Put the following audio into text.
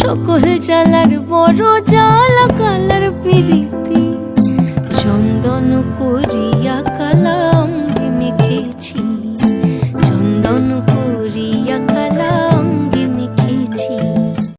সকল জ্বালার বড় জ্বালা কালার পিরিতি।